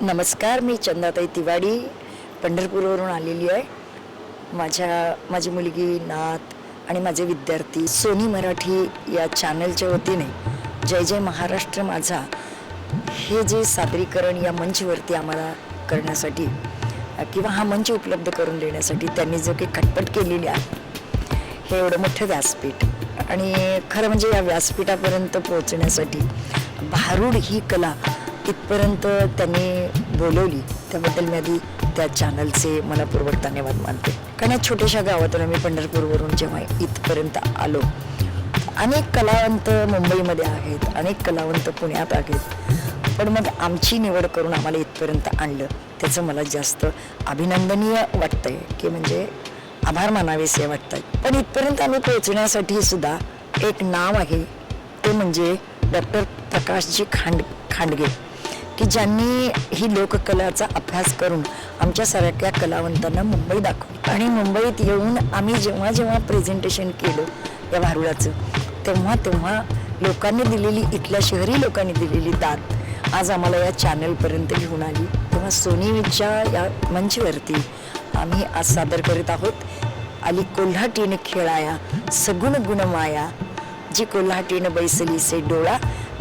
नमस्कार मी चंदाताई तिवाडी पंढरपूरवरून आलेली आहे. माझ्या माझी मुलगी नात आणि माझे विद्यार्थी सोनी मराठी या चॅनलच्या वतीने जय जय महाराष्ट्र माझा हे जे सादरीकरण या मंचवरती आम्हाला करण्यासाठी किंवा हा मंच उपलब्ध करून देण्यासाठी त्यांनी जो काही खटपट केलेली आहे हे एवढं मोठं व्यासपीठ आणि खरं म्हणजे या व्यासपीठापर्यंत पोहोचण्यासाठी भारूड ही कला इथपर्यंत त्यांनी बोलवली. त्याबद्दल मी आधी त्या चॅनलचे मनपूर्वक धन्यवाद मानते. कारण या छोट्याशा गावातून आम्ही पंढरपूरवरून जेव्हा इथपर्यंत आलो अनेक कलावंत मुंबईमध्ये आहेत अनेक कलावंत पुण्यात आहेत. पण मग आमची निवड करून आम्हाला इथपर्यंत आणलं त्याचं मला जास्त अभिनंदनीय वाटतंय की म्हणजे आभार मानावेसे वाटत आहेत पण इथपर्यंत आम्ही पोहोचण्यासाठी सुद्धा एक नाव आहे ते म्हणजे डॉक्टर प्रकाशजी खांड खांडगे. की ज्यांनी ही लोककलाचा अभ्यास करून आमच्या सारख्या कलावंतांना मुंबई दाखवली. आणि मुंबईत येऊन आम्ही जेव्हा जेव्हा प्रेझेंटेशन केलं या भारुडाचं तेव्हा तेव्हा लोकांनी दिलेली इथल्या शहरी लोकांनी दिलेली दाद आज आम्हाला या चॅनलपर्यंत घेऊन आली. तेव्हा सोनीच्या या मंचवरती आम्ही आज सादर करीत आहोत. आली कोल्हाटीने खेळाया सगुण गुणमाया जी कोल्हाटीनं बैसली से डोळा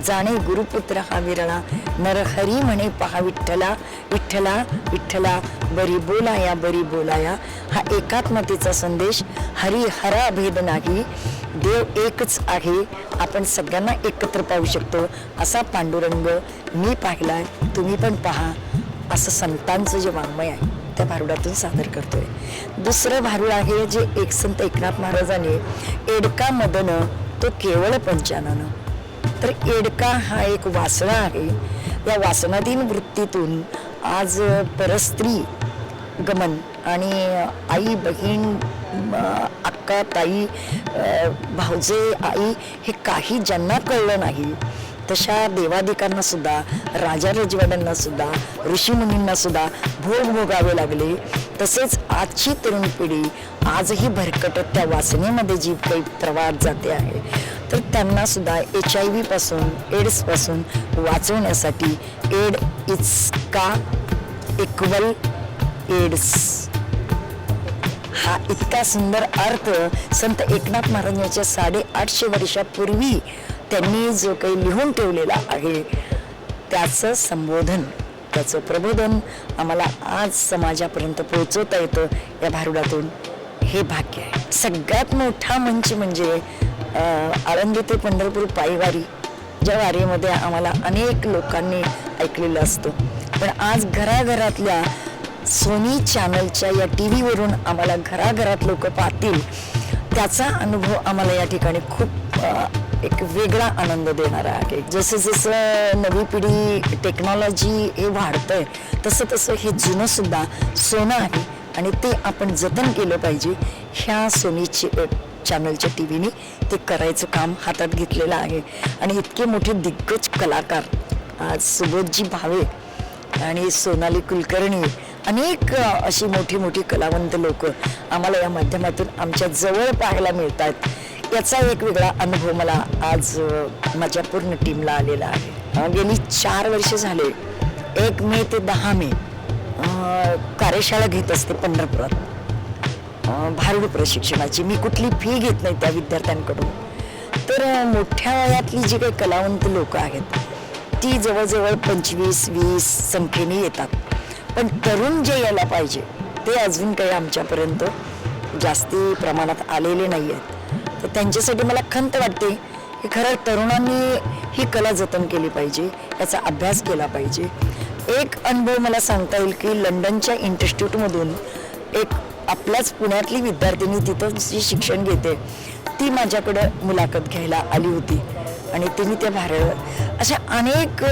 जाणे गुरुपुत्र हा विरळा नरहरी म्हणे पहा विठ्ठला. विठ्ठला विठ्ठला बरी बोलाया बरी बोलाया. हा एकात्मतेचा संदेश. हरी हरा भेद नाही. देव एकच आहे. आपण सगळ्यांना एकत्र पाहू शकतो. असा पांडुरंग मी पाहिला तुम्ही पण पहा. असं संतांचं जे वाङ्मय आहे त्या भारुडातून सादर करतोय. दुसरं भारूड आहे जे एक संत एकनाथ महाराजांनी एडका मदन तो केवळ पंचानन. तर एडका हा एक वासना आहे. या वासनाधीन वृत्तीतून आज परस्त्री गमन आणि आई बहीण अक्का ताई भाऊजे आई हे काही ज्यांना कळलं नाही तशा देवाधिकांनासुद्धा राजा रजवाड्यांना सुद्धा ऋषीमुनींना सुद्धा भोग भोगावे लागले. तसेच आजची तरुण पिढी आजही भरकटत त्या वासनेमध्ये जी काही प्रवाहात जाते आहे. तर त्यांना सुद्धा एच आय व्ही पासून एड्सपासून वाचवण्यासाठी एड इट्स का इक्वल एड्स हा इतका सुंदर अर्थ संत एकनाथ महाराजांच्या साडेआठशे वर्षापूर्वी त्यांनी जो काही लिहून ठेवलेला आहे त्याचं संबोधन त्याचं प्रबोधन आम्हाला आज समाजापर्यंत पोहोचवता येतं या भारुडातून. हे भाग्य आहे. सगळ्यात मोठा मंच म्हणजे आळंदी ते पंढरपूर पायवारी ज्या वारीमध्ये आम्हाला अनेक लोकांनी ऐकलेलं असतो. पण आज घराघरातल्या सोनी चॅनलच्या या टी व्हीवरून आम्हाला घराघरात लोक पाहतील त्याचा अनुभव आम्हाला या ठिकाणी खूप एक वेगळा आनंद देणारा आहे. जसं जसं नवी पिढी टेक्नॉलॉजी हे वाढतं आहे तसं तसं हे जुनंसुद्धा सोनं आहे आणि ते आपण जतन केलं पाहिजे ह्या सोनीची चॅनलच्या टी व्हीने ते करायचं काम हातात घेतलेलं आहे. आणि इतके मोठे दिग्गज कलाकार आज सुबोधजी भावे आणि सोनाली कुलकर्णी अनेक अशी मोठी मोठी कलावंत लोक आम्हाला या माध्यमातून आमच्या जवळ पाहायला मिळतात याचा एक वेगळा अनुभव मला आज माझ्या पूर्ण टीमला आलेला आहे. गेली चार वर्ष झाले एक मे ते दहा मे कार्यशाळा घेत असते पंढरपुरात. भारूड प्रशिक्षणाची. मी कुठली फी घेत नाही त्या विद्यार्थ्यांकडून. तर मोठ्या वयातली जी काही कलावंत लोक आहेत ती जवळजवळ पंचवीस वीस संख्येने येतात. पण तरुण जे यायला पाहिजे ते अजून काही आमच्यापर्यंत जास्ती प्रमाणात आलेले नाही आहेत. तर त्यांच्यासाठी मला खंत वाटते की खरं तरुणांनी ही कला जतन केली पाहिजे याचा अभ्यास केला पाहिजे. एक अनुभव मला सांगता येईल की लंडनच्या इन्स्टिट्यूटमधून एक आपल्याच पुण्यातली विद्यार्थिनी तिथं जी शिक्षण घेते ती माझ्याकडं मुलाखत घ्यायला आली होती. आणि तिने त्या भारत अशा अनेक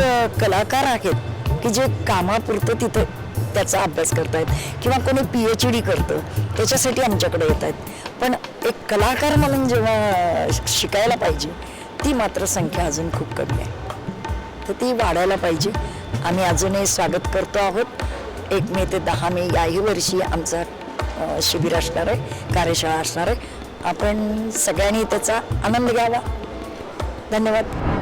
कलाकार आहेत की जे कामापुरतं तिथं त्याचा अभ्यास करतायत किंवा कोणी पी एच डी करतं त्याच्यासाठी आमच्याकडे येत आहेत पण एक कलाकार म्हणून जेव्हा शिकायला पाहिजे ती मात्र संख्या अजून खूप कमी आहे. तर ती वाढायला पाहिजे. आम्ही अजूनही स्वागत करतो आहोत. एक मे ते दहा मे याही वर्षी आमचा शिबिर असणार आहे कार्यशाळा असणार आहे. आपण सगळ्यांनी त्याचा आनंद घ्यावा. धन्यवाद.